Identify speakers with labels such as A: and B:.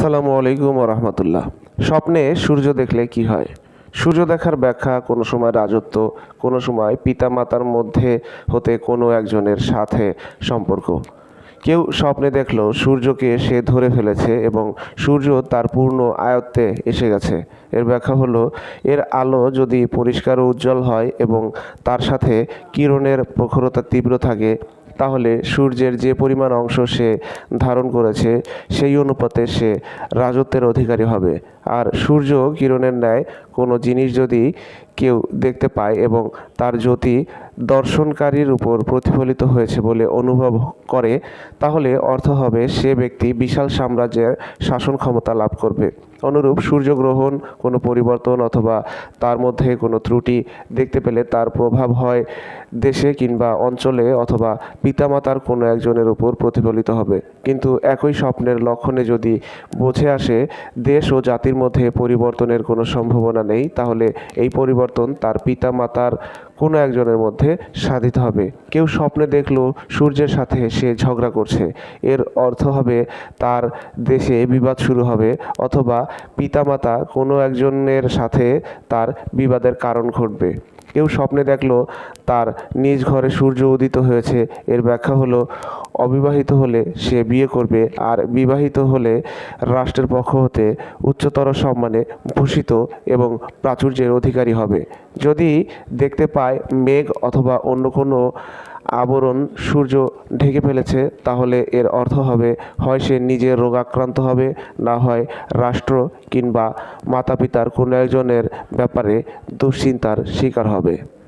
A: আসসালামু আলাইকুম রহমতুল্লাহ। স্বপ্নে সূর্য দেখলে কি হয়? সূর্য দেখার ব্যাখ্যা কোনো সময় রাজত্ব, কোনো সময় পিতামাতার মধ্যে হতে কোনো একজনের সাথে সম্পর্ক। কেউ স্বপ্নে দেখল সূর্যকে সে ধরে ফেলেছে এবং সূর্য তার পূর্ণ আয়ত্তে এসে গেছে। এর ব্যাখ্যা হলো, এর আলো যদি পরিষ্কার ও উজ্জ্বল হয় এবং তার সাথে কিরণের প্রখরতা তীব্র থাকে তাহলে সূর্যের যে পরিমাণ অংশ সে ধারণ করেছে, সেই অনুপাতে সে রাজত্বের অধিকারী হবে। আর সূর্য কিরণের ন্যায় কোনো জিনিস যদি কেউ দেখতে পায় এবং তার জ্যোতি দর্শনকারীর উপর প্রতিফলিত হয়েছে বলে অনুভব করে, তাহলে অর্থ হবে সে ব্যক্তি বিশাল সাম্রাজ্যের শাসন ক্ষমতা লাভ করবে। অনুরূপ সূর্যগ্রহণ কোনো পরিবর্তন অথবা তার মধ্যে কোনো ত্রুটি দেখতে পেলে তার প্রভাব হয় দেশে কিংবা অঞ্চলে অথবা পিতামাতার কোনো একজনের উপর প্রতিফলিত হবে। কিন্তু একই স্বপ্নের লক্ষণে যদি বোঝে আসে, দেশ ও জাতির মধ্যে পরিবর্তনের কোনো সম্ভাবনা নেই, তাহলে এই পরিবর্তন তার পিতামাতার কোনো একজনের মধ্যে সাধিত হবে। কেউ স্বপ্নে দেখল সূর্যের সাথে সে ঝগড়া করছে। এর অর্থ হবে তার দেশে বিবাদ শুরু হবে অথবা পিতামাতা কোনো একজনের সাথে তার বিবাদের কারণ ঘটবে। কেউ স্বপ্নে দেখল তার নিজ ঘরে সূর্য উদিত হয়েছে। এর ব্যাখ্যা হলো, অবিবাহিত হলে সে বিয়ে করবে আর বিবাহিত হলে রাষ্ট্রের পক্ষ হতে উচ্চতর সম্মানে ভূষিত এবং প্রাচুর্যের অধিকারী হবে। যদি দেখতে পায় মেঘ অথবা অন্য কোনো আবরণ সূর্য ঢেকে ফেলেছে, তাহলে এর অর্থ হবে, হয় সে নিজে রোগাক্রান্ত হবে, না হয় রাষ্ট্র কিংবা মাতা পিতার কোনো একজনের ব্যাপারে দুশ্চিন্তার শিকার হবে।